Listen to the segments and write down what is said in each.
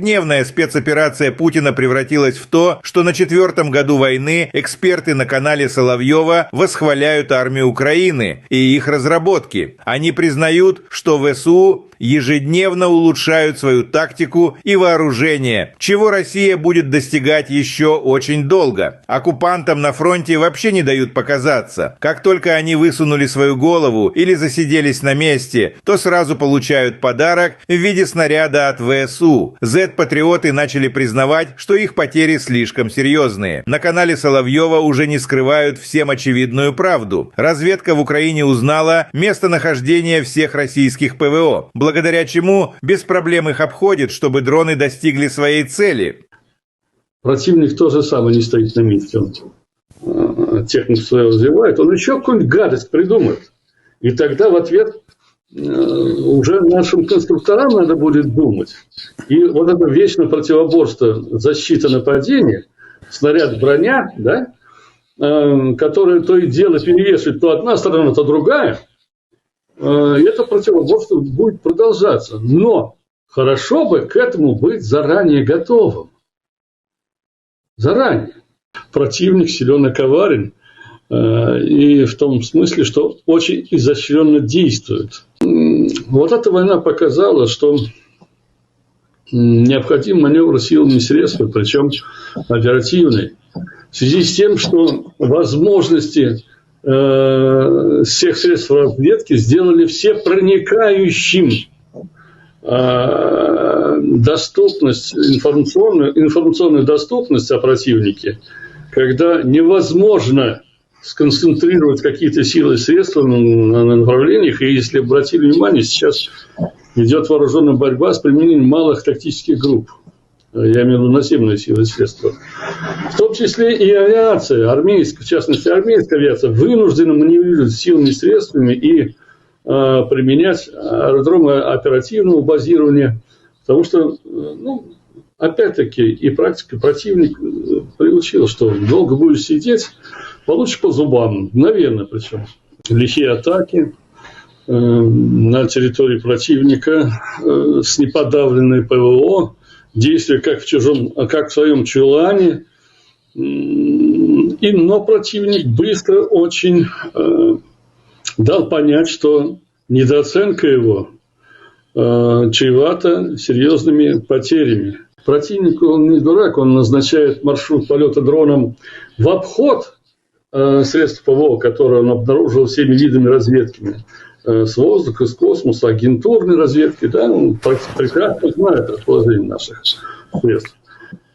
Трехдневная спецоперация Путина превратилась в то, что на четвертом году войны эксперты на канале Соловьева восхваляют армию Украины и их разработки. Они признают, что ВСУ ежедневно улучшают свою тактику и вооружение, чего Россия будет достигать еще очень долго. Оккупантам на фронте вообще не дают показаться. Как только они высунули свою голову или засиделись на месте, то сразу получают подарок в виде снаряда от ВСУ. Z-патриоты начали признавать, что их потери слишком серьезные. На канале Соловьева уже не скрывают всем очевидную правду. Разведка в Украине узнала местонахождение всех российских ПВО благодаря чему без проблем их обходит, чтобы дроны достигли своей цели. Противник тоже самое не стоит на месте. Он э, технику свою развивает. Он еще какую-нибудь гадость придумает. И тогда в ответ э, уже нашим конструкторам надо будет думать. И вот это вечное противоборство защита нападения, снаряд броня, да, э, которое то и дело перевешивает то одна сторона, то другая – Э, это противоборство будет продолжаться. Но хорошо бы к этому быть заранее готовым. Заранее. Противник силен и коварен. Э, и в том смысле, что очень изощренно действует. Вот эта война показала, что необходим маневр силами и средствами, причем оперативный. В связи с тем, что возможности Э, всех средств разведки сделали все проникающим э, доступность, информационную, информационную доступность о противнике, когда невозможно сконцентрировать какие-то силы и средства на направлениях. И если обратили внимание, сейчас идет вооруженная борьба с применением малых тактических групп я имею в виду наземные силы и средства, в том числе и авиация, армейская, в частности, армейская авиация, вынуждена маневрировать силами и средствами и э, применять аэродромы оперативного базирования, потому что, ну, опять-таки, и практика противник э, приучил, что долго будешь сидеть, получишь по зубам, мгновенно причем. Лихие атаки, э, на территории противника э, с неподавленной ПВО, действия как в чужом, а как в своем чулане. И, но противник быстро очень э, дал понять, что недооценка его э, чревата серьезными потерями. Противник, он не дурак, он назначает маршрут полета дроном в обход э, средств ПВО, которые он обнаружил всеми видами разведками. Э, с воздуха, с космоса, агентурной разведки, да, он прекрасно знает расположение наших средств.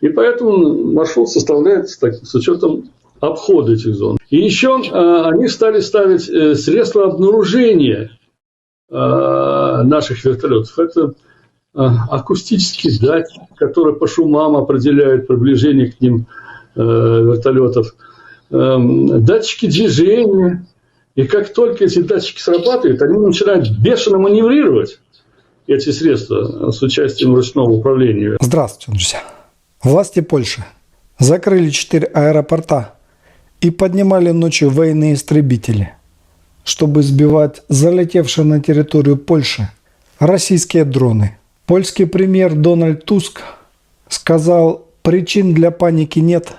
И поэтому маршрут составляется так, с учетом обхода этих зон. И еще э, они стали ставить э, средства обнаружения наших вертолетов. Это акустический датчик, который по шумам определяет приближение к ним вертолетов, датчики движения, и как только эти датчики срабатывают, они начинают бешено маневрировать эти средства с участием ручного управления. Здравствуйте, друзья. Власти Польши закрыли четыре аэропорта и поднимали ночью военные истребители, чтобы сбивать залетевшие на территорию Польши российские дроны. Польский премьер Дональд Туск сказал, причин для паники нет.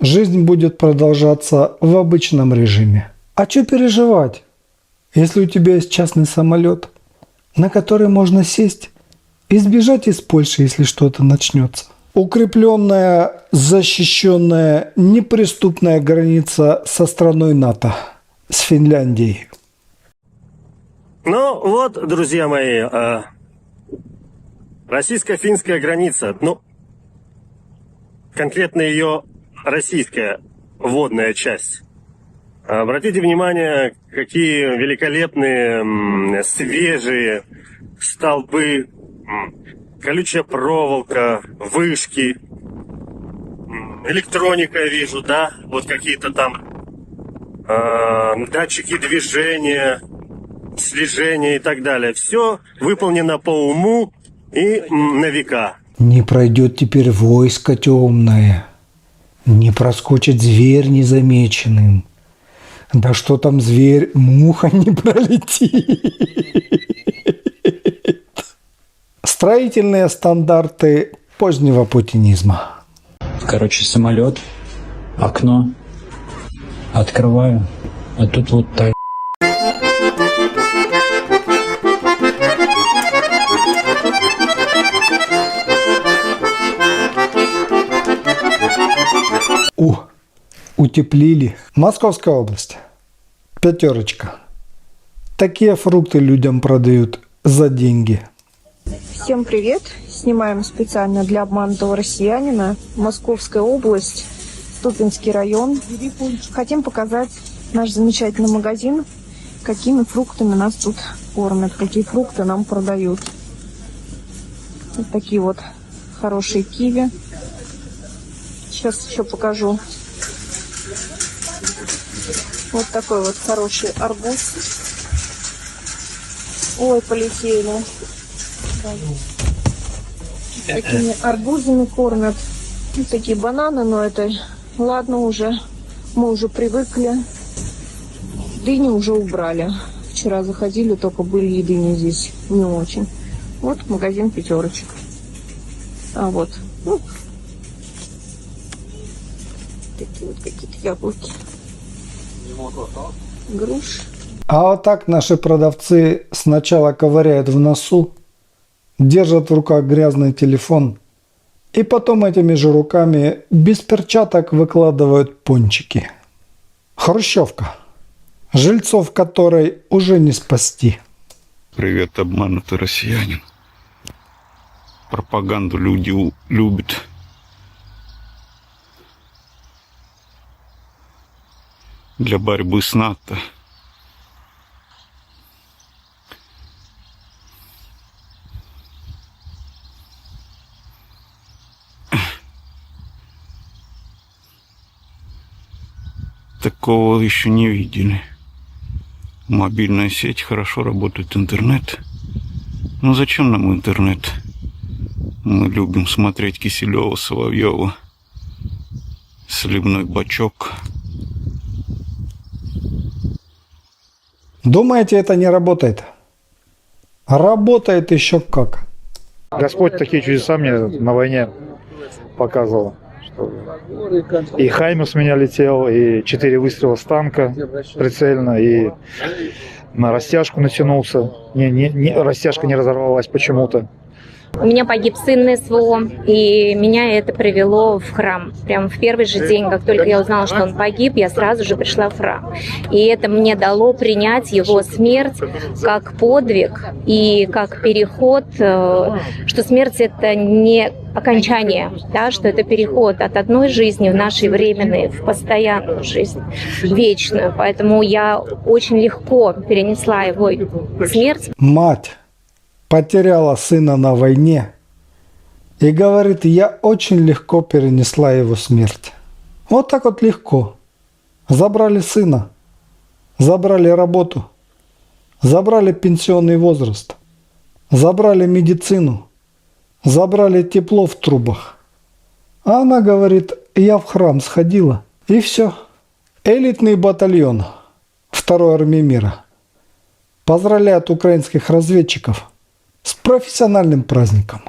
Жизнь будет продолжаться в обычном режиме. А что переживать, если у тебя есть частный самолет, на который можно сесть и сбежать из Польши, если что-то начнется? Укрепленная, защищенная, неприступная граница со страной НАТО, с Финляндией. Ну вот, друзья мои, а, российско-финская граница, ну, конкретно ее российская водная часть. Обратите внимание, какие великолепные, свежие столбы, колючая проволока, вышки, электроника вижу, да, вот какие-то там э, датчики движения, слежения и так далее. Все выполнено по уму и на века. Не пройдет теперь войско темное, не проскочит зверь незамеченным – да что там зверь, муха не пролетит. Строительные стандарты позднего путинизма. Короче, самолет, окно, открываю, а тут вот так. Утеплили. Московская область. Пятерочка. Такие фрукты людям продают за деньги. Всем привет! Снимаем специально для обманутого россиянина. Московская область, Ступинский район. Хотим показать наш замечательный магазин, какими фруктами нас тут кормят, какие фрукты нам продают. Вот такие вот хорошие киви. Сейчас еще покажу. Вот такой вот хороший арбуз. Ой, полетели. Такими арбузами кормят. Вот такие бананы, но это ладно уже. Мы уже привыкли. Дыни уже убрали. Вчера заходили, только были и дыни здесь не очень. Вот магазин пятерочек. А вот. ну, какие-то яблоки. Груши. А вот так наши продавцы сначала ковыряют в носу, держат в руках грязный телефон и потом этими же руками без перчаток выкладывают пончики. Хрущевка, жильцов которой уже не спасти. Привет, обманутый россиянин. Пропаганду люди любят. Для борьбы с НАТО. Такого еще не видели. Мобильная сеть, хорошо работает интернет. Но зачем нам интернет? Мы любим смотреть Киселева, Соловьева, Сливной бачок. Думаете, это не работает? Работает еще как. Господь такие чудеса мне на войне показывал. что И Хаймер меня летел, и четыре выстрела с танка прицельно, и на растяжку натянулся. Не, не, не, растяжка не разорвалась почему-то. У меня погиб сын СВО, и меня это привело в храм. Прям в первый же день, как только я узнала, что он погиб, я сразу же пришла в храм. И это мне дало принять его смерть как подвиг и как переход, э, что смерть это не окончание, да, что это переход от одной жизни в нашей временной в постоянную жизнь, вечную. Поэтому я очень легко перенесла его смерть, Мать потеряла сына на войне и говорит, я очень легко перенесла его смерть. Вот так вот легко. Забрали сына, забрали работу, забрали пенсионный возраст, забрали медицину, забрали тепло в трубах. А она говорит, я в храм сходила, и все. Элитный батальон второй армии мира поздравляет украинских разведчиков с профессиональным праздником.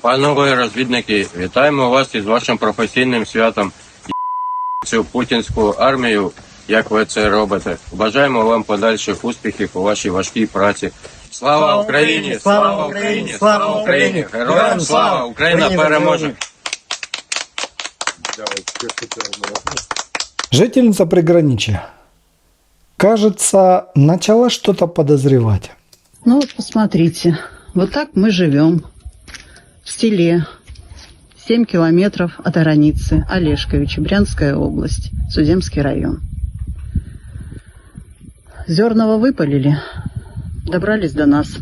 Панове розвідники, вітаємо вас із вашим професійним святом цю путінську армію, як ви це робите. Бажаємо вам подальших успіхів у вашій важкій праці. Слава Україні! Слава Україні! Слава Україні! Героям слава! Україна переможе! Жительница приграничья, кажется, начала что-то подозревать. Ну вот посмотрите, вот так мы живем в селе 7 километров от границы Олешковича, Брянская область, Судемский район. Зерного выпалили, добрались до нас.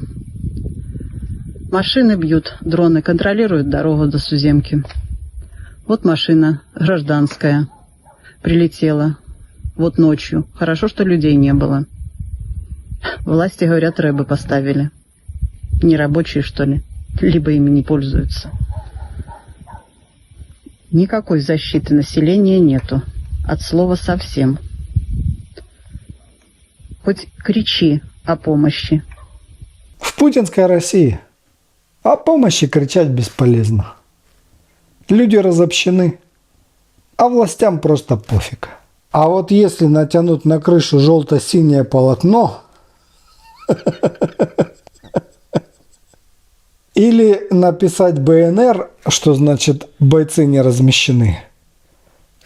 Машины бьют, дроны контролируют дорогу до Суземки. Вот машина гражданская прилетела. Вот ночью. Хорошо, что людей не было. Власти говорят, рэбы поставили. Не рабочие, что ли? Либо ими не пользуются. Никакой защиты населения нету. От слова совсем. Хоть кричи о помощи. В путинской России о помощи кричать бесполезно. Люди разобщены, а властям просто пофиг. А вот если натянуть на крышу желто-синее полотно или написать БНР, что значит бойцы не размещены,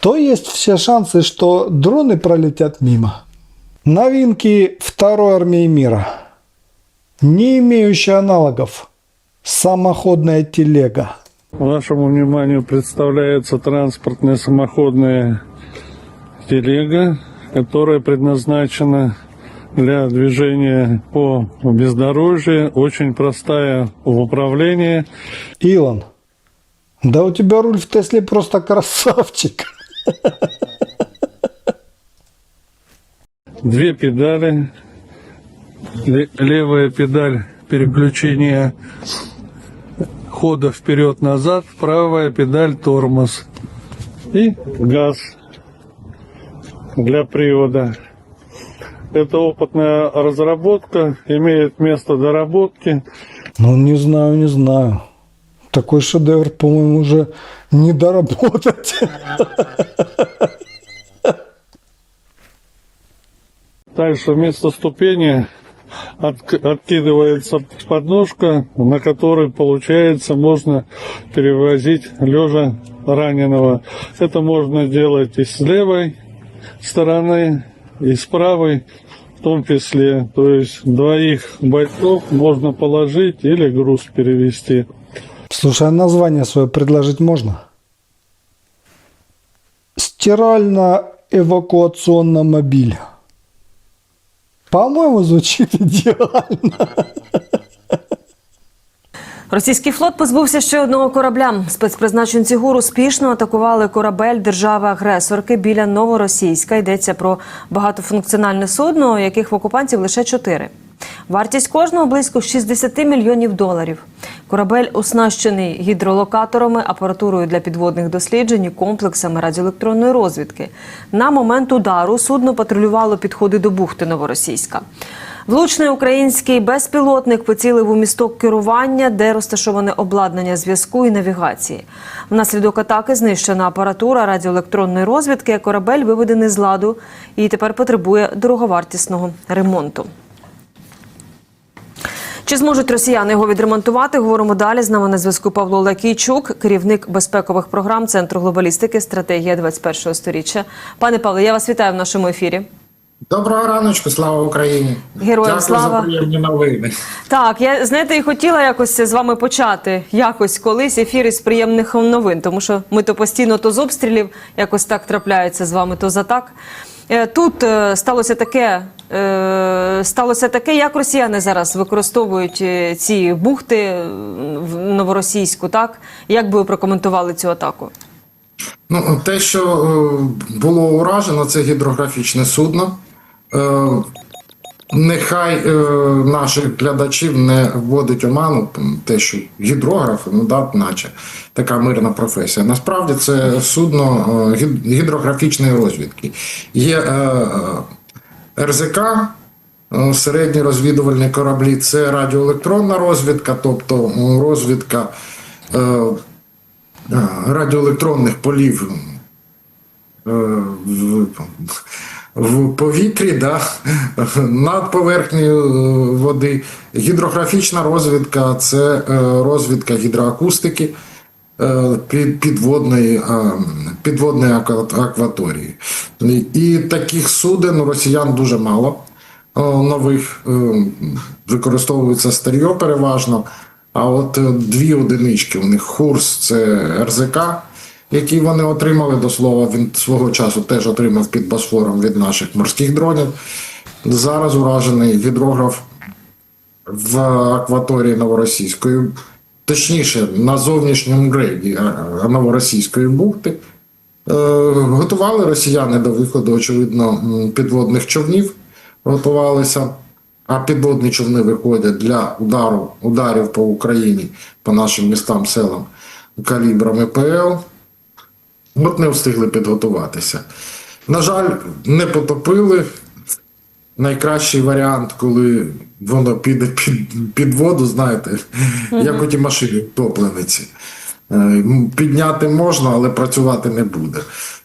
то есть все шансы, что дроны пролетят мимо. Новинки второй армии мира. Не имеющая аналогов. Самоходная телега. Вашему вниманию представляется транспортная самоходная телега, которая предназначена для движения по бездорожью, очень простая в управлении. Илон, да у тебя руль в Тесле просто красавчик. Две педали. Ле- Левая педаль переключения хода вперед-назад, правая педаль тормоз. И газ для привода. Это опытная разработка, имеет место доработки. Ну, не знаю, не знаю. Такой шедевр, по-моему, уже не доработать. Дальше вместо ступени отк- откидывается подножка, на которой, получается, можно перевозить лежа раненого. Это можно делать и с левой стороны, и с правой в том числе. То есть двоих бойцов можно положить или груз перевести. Слушай, а название свое предложить можно? Стирально-эвакуационно-мобиль. По-моему, звучит идеально. Російський флот позбувся ще одного корабля. Спецпризначенці ГУР успішно атакували корабель держави-агресорки біля Новоросійська. Йдеться про багатофункціональне судно, яких в окупантів лише чотири. Вартість кожного близько 60 мільйонів доларів. Корабель оснащений гідролокаторами, апаратурою для підводних досліджень і комплексами радіоелектронної розвідки. На момент удару судно патрулювало підходи до бухти Новоросійська. Влучний український безпілотник поцілив у місток керування, де розташоване обладнання зв'язку і навігації. Внаслідок атаки знищена апаратура радіоелектронної розвідки. Корабель виведений з ладу і тепер потребує дороговартісного ремонту. Чи зможуть росіяни його відремонтувати? Говоримо далі. З нами на зв'язку Павло Лакійчук, керівник безпекових програм Центру глобалістики стратегія 21 сторіччя. Пане Павло, я вас вітаю в нашому ефірі. Доброго раночку, слава Україні! Героям Дякую слава. за приємні новини. Так, я знаєте, і хотіла якось з вами почати якось колись ефір із приємних новин, тому що ми то постійно то з обстрілів якось так трапляється з вами, то за так. Е, Тут е, сталося таке, е, сталося таке, як росіяни зараз використовують ці бухти в новоросійську, так? Як би ви прокоментували цю атаку? Ну, те, що було уражено, це гідрографічне судно. Е, Нехай е, наших глядачів не вводить оману, те, що гідрографи, ну да, наче така мирна професія. Насправді це судно е, гідрографічної розвідки. Є е, е, РЗК, е, середні розвідувальні кораблі, це радіоелектронна розвідка, тобто розвідка е, е, радіоелектронних полів е, в, в повітрі, да, над поверхнею е, води. Гідрографічна розвідка це е, розвідка гідроакустики е, підводної, підводної акваторії. І- таких суден у росіян дуже мало. Нових використовується старьо переважно. А от дві одинички у них Хурс це РЗК, який вони отримали. До слова, він свого часу теж отримав під Босфором від наших морських дронів. Зараз уражений гідрограф в акваторії Новоросійської, точніше, на зовнішньому рейді е, Новоросійської бухти. Е, Готували росіяни до виходу, очевидно, підводних човнів. Готувалися, а підводні човни виходять для удару, ударів по Україні, по нашим містам, селам калібрами ПЛ. От не встигли підготуватися. На жаль, не потопили. найкращий варіант, коли воно піде під, під воду, знаєте, як у ті машини топлениці. Е, Підняти можна, але працювати не буде.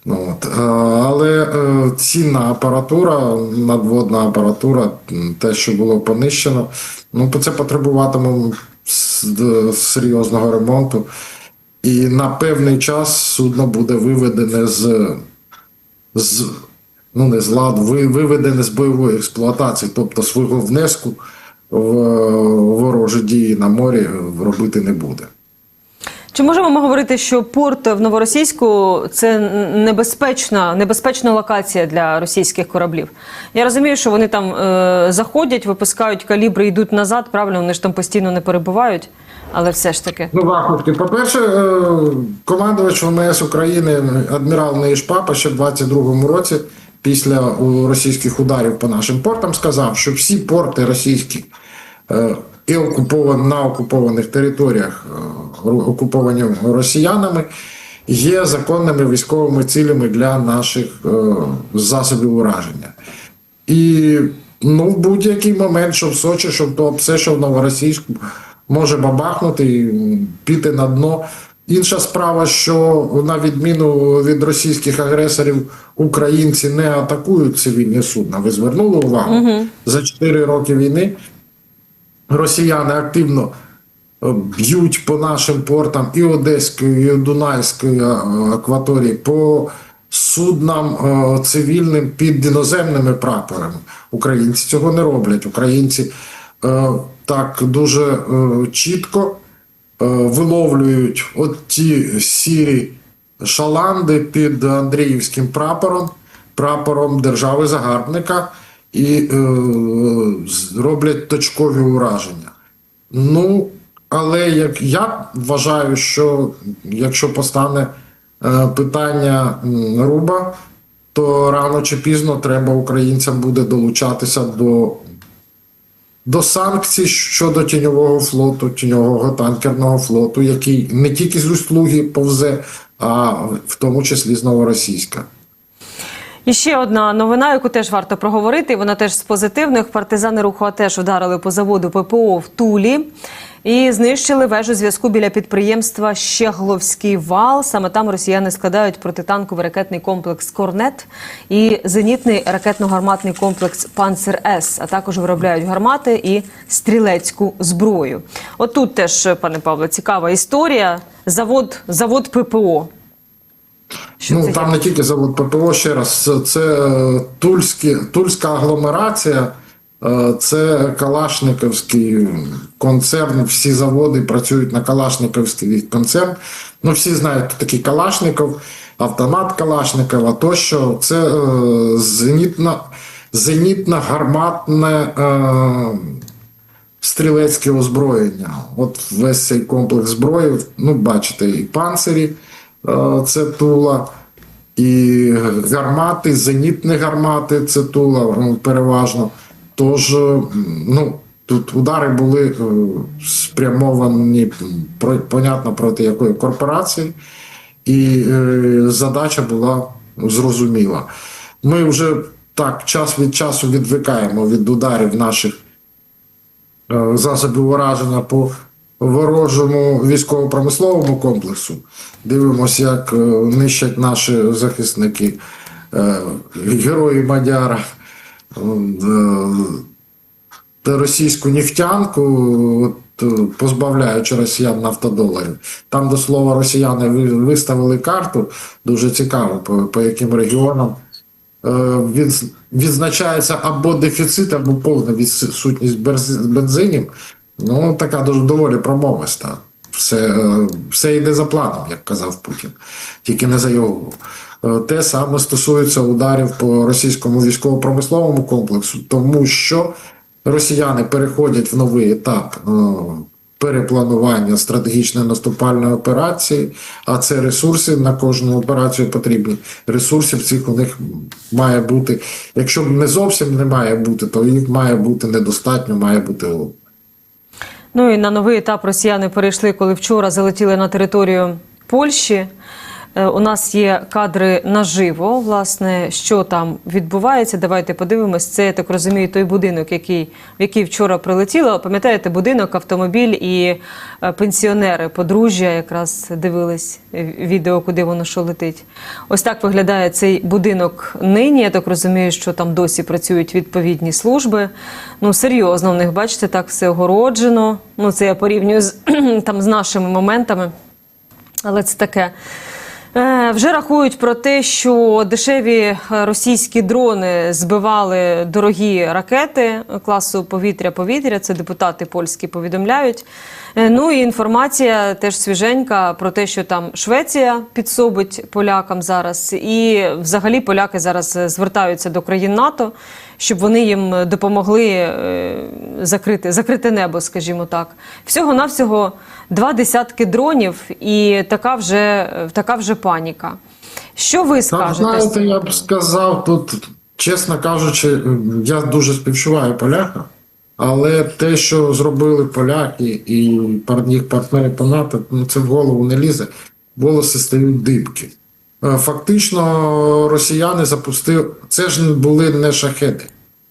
Ну, от. Е, Але е, цінна апаратура, надводна апаратура, те, що було понищено, ну це потребуватиме серйозного ремонту. І на певний час судно буде виведене з, з ну не з ладу, виведене з бойової експлуатації, тобто свого внеску в ворожі дії на морі робити не буде. Чи можемо ми говорити, що порт в Новоросійську це небезпечна, небезпечна локація для російських кораблів? Я розумію, що вони там е, заходять, випускають калібри, йдуть назад. Правильно, вони ж там постійно не перебувають, але все ж таки. Ну, Ваховки, по-перше, е, командувач ВМС України адмірал Неїш Папа ще в 22-му році, після російських ударів по нашим портам, сказав, що всі порти російські е, і окуповані на окупованих територіях, е, окуповані росіянами, є законними військовими цілями для наших е, засобів ураження. І ну, в будь-який момент, що в Сочі, що в Туапсе, що в Новоросійську, може бабахнути і піти на дно. Інша справа, що на відміну від російських агресорів, українці не атакують цивільні судна. Ви звернули увагу? За 4 роки війни росіяни активно е, б'ють по нашим портам і Одеської, і Дунайської е, акваторії, по суднам е, цивільним під іноземними прапорами. Українці цього не роблять. Українці так дуже е, чітко е, виловлюють от ті сірі шаланди під Андріївським прапором, прапором держави-загарбника і е, роблять точкові ураження. Ну, але як я вважаю, що якщо постане питання руба, то рано чи пізно треба українцям буде долучатися до, до санкцій щодо тіньового флоту, тіньового танкерного флоту, який не тільки з Усть-Луги повзе, а в тому числі з Новоросійська. І ще одна новина, яку теж варто проговорити. Вона теж з позитивних. Партизани руху теж ударили по заводу ППО в Тулі і знищили вежу зв'язку біля підприємства Щегловський вал. Саме там росіяни складають протитанковий ракетний комплекс Корнет і зенітний ракетно-гарматний комплекс Панцер С, а також виробляють гармати і стрілецьку зброю. Отут теж, пане Павло, цікава історія. Завод, завод ППО. Що ну це там не тільки завод ППО, ще раз, це, е, тульські, тульська агломерація, е, це Калашниковський концерн. Всі заводи працюють на Калашниковський концерн. Ну, всі знають, хто такий Калашников, автомат Калашникова тощо. Це е, зенітна, зенітно-гарматне. Е, стрілецьке озброєння. От весь цей комплекс зброї, ну, бачите, і панцирі це тула, і гармати, зенітні гармати це тула ну, переважно. Тож, е, ну, тут удари були е, спрямовані, понятно, проти якої корпорації, і е, задача була зрозуміла. Ми вже так час від часу відвикаємо від ударів наших е, засобів ураження по ворожому військово-промисловому комплексу. Дивимося, як е, нищать наші захисники, е, герої Мадяра, е, російську нефтянку, от, позбавляючи росіян нафтодоларів. Там, до слова, росіяни виставили карту, дуже цікаво, по, по яким регіонам е, від- відзначається або дефіцит, або повна відсутність бензинів. Ну, така дуже доволі промовиста. Все, е, все йде за планом, як казав Путін, тільки не за його. Е, Те саме стосується ударів по російському військово-промисловому комплексу, тому що росіяни переходять в новий етап е, перепланування стратегічної наступальної операції, а це ресурси на кожну операцію потрібні. Ресурсів цих у них має бути. Якщо не зовсім не має бути, то їх має бути недостатньо, має бути. Ну і на новий етап росіяни перейшли, коли вчора залетіли на територію Польщі. Е, У нас є кадри наживо, власне, що там відбувається. Давайте подивимось. Це я так розумію, той будинок, який, в який вчора прилетіло. Пам'ятаєте, будинок, автомобіль і е, пенсіонери, подружжя якраз дивились відео, куди воно що летить. Ось так виглядає цей будинок нині. Я так розумію, що там досі працюють відповідні служби. Ну серйозно, в них бачите, так все огороджено. Ну це я порівнюю з там з нашими моментами. Але це таке. Е, Вже рахують про те, що дешеві е, російські дрони збивали дорогі ракети класу повітря-повітря. Це депутати польські повідомляють. Е, Ну і інформація теж свіженька про те, що там Швеція підсобить полякам зараз, і взагалі поляки зараз е, звертаються до країн НАТО, щоб вони їм допомогли е, закрити, закрити небо, скажімо так. Всього навсього два десятки дронів, і така вже така вже паніка. Що ви Так, скажете? знаєте, я б сказав тут, чесно кажучи, я дуже співчуваю полякам, але те, що зробили поляки і їх партнери по НАТО, ну це в голову не лізе, волоси стають дибки. Е, Фактично, росіяни запустили, це ж були не шахеди.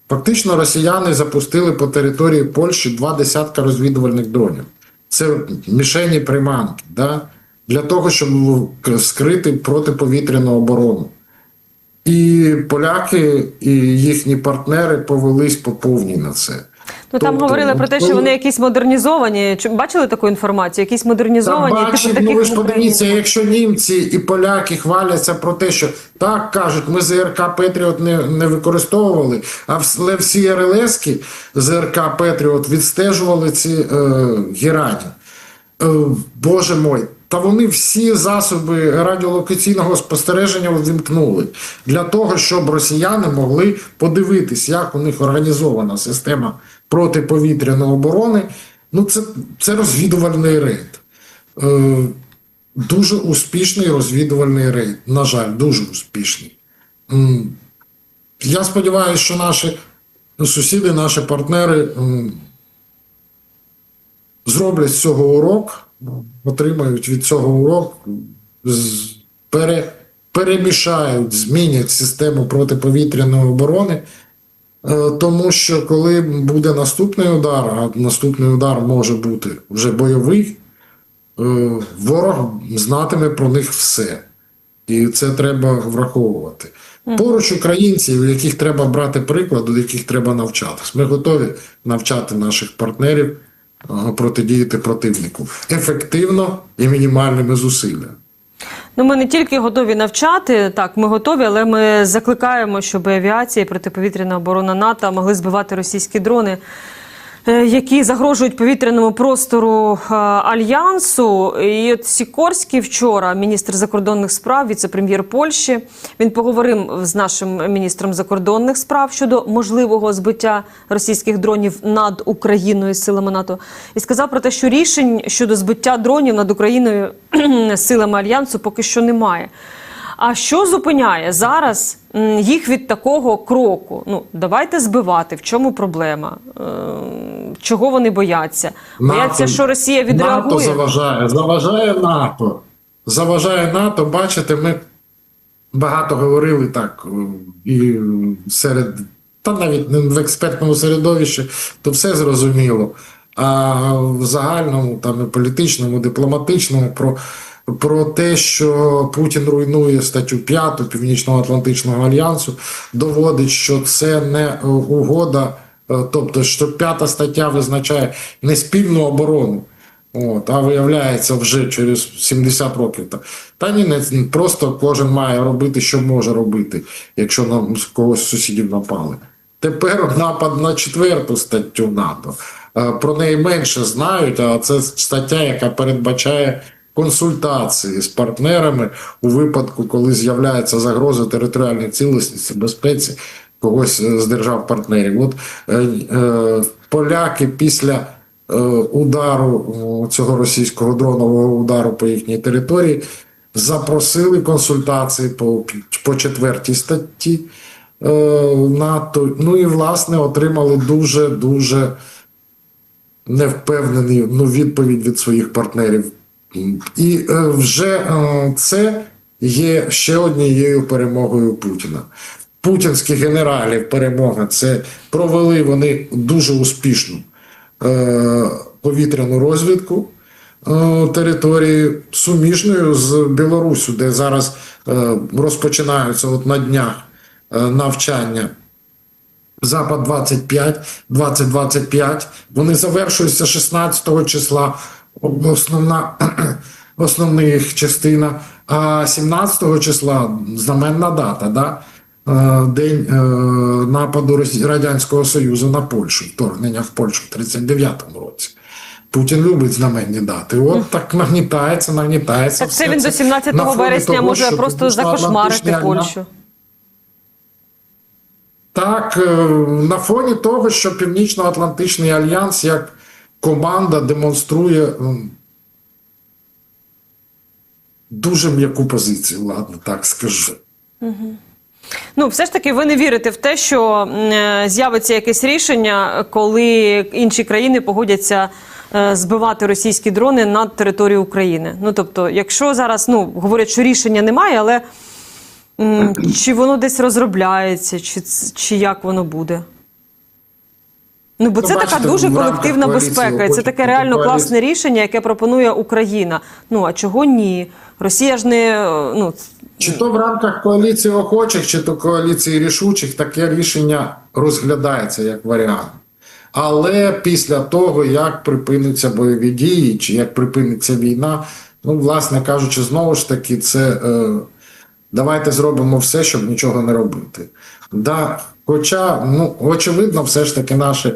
Фактично, росіяни запустили по території Польщі два десятка розвідувальних дронів. Це мішені приманки, да? для того, щоб скрити протиповітряну оборону. І поляки, і їхні партнери повелись по повній на це. Ну там Тобто, говорили про те, що вони якісь модернізовані. Чи бачили таку інформацію? Якісь Та модернізовані, бачив, типу ну ви ж подивіться, якщо німці і поляки хваляться про те, що так кажуть, ми ЗРК Петріот не, не використовували, а але всі РЛСки ЗРК Петріот відстежували ці е, герані. Е, Боже мой, та вони всі засоби радіолокаційного спостереження ввімкнули для того, щоб росіяни могли подивитись, як у них організована система протиповітряної оборони. Ну, це, це розвідувальний рейд. Е, дуже успішний розвідувальний рейд. На жаль, дуже успішний. Я сподіваюся, що наші сусіди, наші партнери зроблять з цього урок, отримають від цього урок, пере, перемішають, змінять систему протиповітряної оборони. Е, Тому що коли буде наступний удар, а наступний удар може бути вже бойовий, е, ворог знатиме про них все. І це треба враховувати. Поруч українців, у яких треба брати приклад, до яких треба навчатись. Ми готові навчати наших партнерів е, протидіяти противнику ефективно і мінімальними зусиллями. Ну, ми не тільки готові навчати, так, ми готові, але ми закликаємо, щоб авіація і протиповітряна оборона НАТО могли збивати російські дрони, які загрожують повітряному простору е, альянсу. І от Сікорський вчора, міністр закордонних справ, віце-прем'єр Польщі, він поговорив з нашим міністром закордонних справ щодо можливого збиття російських дронів над Україною силами НАТО, і сказав про те, що рішень щодо збиття дронів над Україною силами альянсу поки що немає. А що зупиняє зараз їх від такого кроку? Ну давайте збивати. В чому проблема? Е, Чого вони бояться? Бояться, що Росія НАТО заважає. Заважає НАТО. Заважає НАТО. Бачите, ми багато говорили так е, і серед, та навіть в експертному середовищі, то все зрозуміло. А в загальному, там і політичному, дипломатичному про. Про те, що Путін руйнує статтю 5 Північно-Атлантичного альянсу, доводить, що це не е, угода, е, тобто, що п'ята стаття визначає не спільну оборону, От, а виявляється вже через 70 років. Та, та ні, не просто кожен має робити, що може робити, якщо на з когось сусідів напали. Тепер напад на четверту статтю НАТО. Е, Про неї менше знають, а це стаття, яка передбачає консультації з партнерами у випадку, коли з'являється загроза територіальній цілісності, безпеці когось е, з держав-партнерів. От е, е, поляки після е, удару цього російського дронового удару по їхній території запросили консультації по, по четвертій статті е, НАТО. Ну і власне отримали дуже дуже невпевнений ну, відповідь від своїх партнерів. І е, вже е, це є ще однією перемогою Путіна. Путінських генералів перемога це провели вони дуже успішну е, повітряну розвідку території суміжною з Білорусю, де зараз розпочинаються от на днях навчання Запад 25, 2025. Вони завершуються 16 числа. Основна основна їх частина. А 17 числа знаменна дата, да? Е, день е, нападу Радянського Союзу на Польщу, вторгнення в Польщу в 39-му році. Путін любить знаменні дати. От так нагнітається, нагнітається. Так це він до 17 вересня того, може просто закошмарити Польщу. Так, е, на фоні того, що Північно-Атлантичний альянс як команда демонструє дуже м'яку позицію, ладно, так скажу. Ну, все ж таки, ви не вірите в те, що е, з'явиться якесь рішення, коли інші країни погодяться е, збивати російські дрони над територією України. Ну тобто, якщо зараз ну говорять, що рішення немає, але чи воно десь розробляється, чи, чи як воно буде? Ну, бо Ну, це така дуже в рамках колективна коаліції безпека, і це хочуть таке реально коаліції. класне рішення, яке пропонує Україна. Ну а чого ні? Росія ж не е, ну Чи то в рамках коаліції охочих, чи то коаліції рішучих, таке рішення розглядається як варіант. Але після того, як припиниться бойові дії, чи як припиниться війна, ну, власне кажучи, знову ж таки, це е, давайте зробимо все, щоб нічого не робити. Да, хоча, ну, очевидно, все ж таки наші, в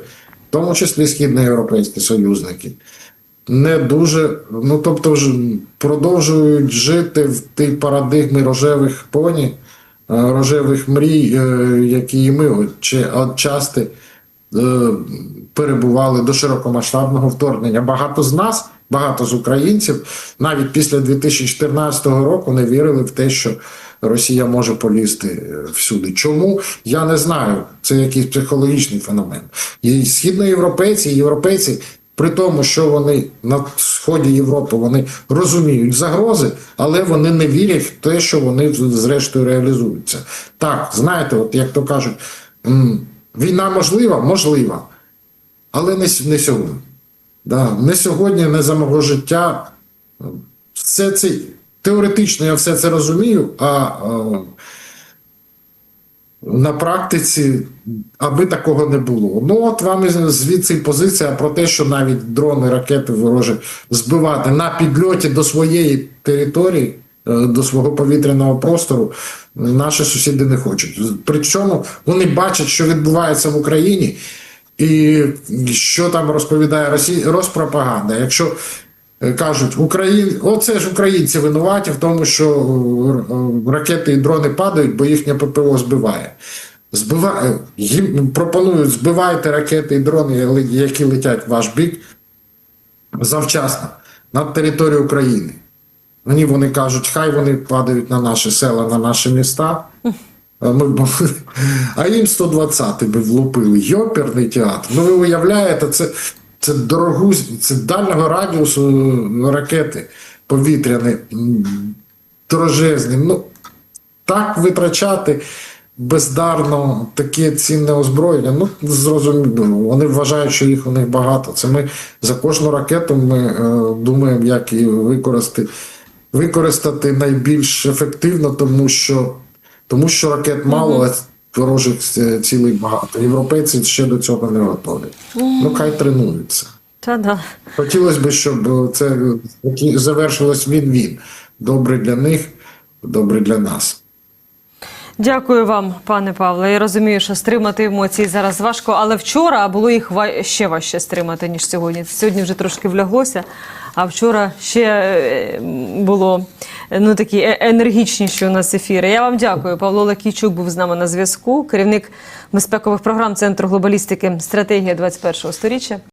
тому числі східноєвропейські союзники, не дуже, ну тобто ж продовжують жити в тій парадигмі рожевих поні, е, рожевих мрій, е, які і ми чи отчасти е, перебували до широкомасштабного вторгнення. Багато з нас, багато з українців, навіть після 2014 року не вірили в те, що Росія може полізти е, всюди. Чому? Я не знаю. Це якийсь психологічний феномен. І східноєвропейці, європейці. При тому, що вони на сході Європи вони розуміють загрози, але вони не вірять в те, що вони зрештою реалізуються. Так, знаєте, от як то кажуть, війна можлива, можлива, але не, не сьогодні. Да, не сьогодні, не за мого життя. Все це теоретично я все це розумію, а на практиці, аби такого не було. Ну, от вам звідси позиція про те, що навіть дрони, ракети ворожі збивати на підльоті до своєї території, е, до свого повітряного простору, наші сусіди не хочуть. Причому вони бачать, що відбувається в Україні, і що там розповідає Росія, Роспропаганда. Якщо кажуть, Україн... оце ж українці винуваті в тому, що е, е, ракети і дрони падають, бо їхнє ППО збиває. Збиває, їм пропонують збивайте ракети і дрони, які летять в ваш бік завчасно над територією України. Мені вони кажуть, хай вони падають на наші села, на наші міста. Ми, а їм 120 би влупили. Йоперний театр. Ну ви уявляєте, це, це дорогу, це дальнього радіусу е, ракети повітряні, дорожезні. Ну, так витрачати бездарно таке цінне озброєння. Ну, зрозуміло, вони вважають, що їх у них багато. Це ми за кожну ракету ми е, думаємо, як її використати, використати найбільш ефективно, тому що, тому що ракет мало, а ворожих е, цілей багато. Європейці ще до цього не готові. Ну, хай тренуються. та да. Хотілося б, щоб е, це завершилось він-він. Добре для них, добре для нас. Дякую вам, пане Павле. Я розумію, що стримати емоції зараз важко, але вчора було їх ще важче стримати, ніж сьогодні. Сьогодні вже трошки вляглося, а вчора ще е, було е, ну, такі е- енергічніші у нас ефіри. Я вам дякую. Павло Лакійчук був з нами на зв'язку, керівник безпекових програм Центру глобалістики стратегія 21 сторіччя.